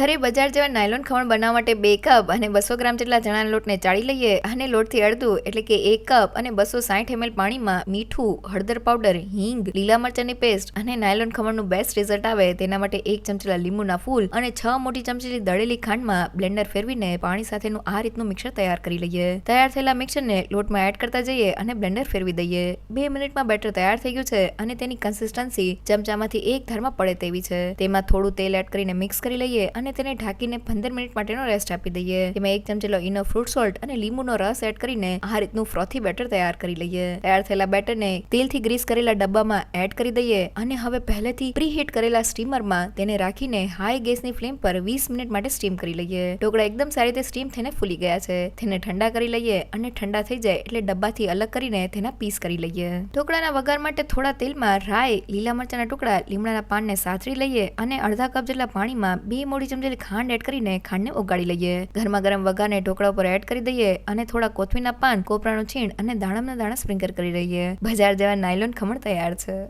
ઘરે બજાર જેવા નાયલોન ખમણ બનાવવા માટે બે કપ અને બસો ગ્રામ જેટલા ચણાના લોટને ચાળી લઈએ અને લોટથી અડધું, એટલે કે એક કપ અને બસો સાઠ એમએલ પાણીમાં મીઠું, હળદર પાવડર, હિંગ, લીલા મરચાંની પેસ્ટ અને નાયલોન ખમણનું બેસ્ટ રિઝલ્ટ આવે તેના માટે એક ચમચીલા લીંબુના ફૂલ અને છ મોટી ચમચીલી દળેલી ખાંડમાં બ્લેન્ડર ફેરવીને પાણી સાથેનું આ રીતનું મિક્સર તૈયાર કરી લઈએ. તૈયાર થયેલા મિક્સરને લોટમાં એડ કરતા જઈએ અને બ્લેન્ડર ફેરવી દઈએ. બે મિનિટમાં બેટર તૈયાર થઈ ગયું છે અને તેની કન્સિસ્ટન્સી ચમચામાંથી એક ધારમાં પડે તેવી છે. તેમાં થોડું તેલ એડ કરીને મિક્સ કરી લઈએ અને તેને ઢાંકીને પંદર મિનિટ માટેનો રેસ્ટ આપી દઈએ. તેમાં એક ચમચેલો ઇનો ફ્રૂટ સોલ્ટ અને લીંબુનો રસ એડ કરીને આ રીતનું ફ્રોથી બેટર તૈયાર કરી લઈએ. તૈયાર થયેલા બેટરને તેલથી ગ્રીસ કરેલા ડબ્બામાં એડ કરી દઈએ અને હવે પહેલેથી પ્રી હીટ કરેલા સ્ટીમરમાં તેને રાખીને હાઈ ગેસની ફ્લેમ પર વીસ મિનિટ માટે સ્ટીમ કરી લઈએ. ઢોકળા એકદમ સારી રીતે સ્ટીમ થઈને ફૂલી ગયા છે. તેને ઠંડા કરી લઈએ અને ઠંડા થઈ જાય એટલે ડબ્બાથી અલગ કરીને તેના પીસ કરી લઈએ. ઢોકળાના વઘાર માટે થોડા તેલમાં રાઈ, લીલા મરચાના ટુકડા, લીમડાના પાનને સાતરી લઈએ અને અડધા કપ જેટલા પાણીમાં બે મોટી ચમચી ખાંડ એડ કરીને ખાંડને ઓગાળી લઈએ. ગરમા ગરમ વઘારને ઢોકળા ઉપર એડ કરી દઈએ અને થોડા કોથમીરના પાન, કોપરાનું છીણ અને દાડમના દાણા સ્પ્રિંકલ કરી રહીએ બજાર જેવા નાયલોન ખમણ તૈયાર છે.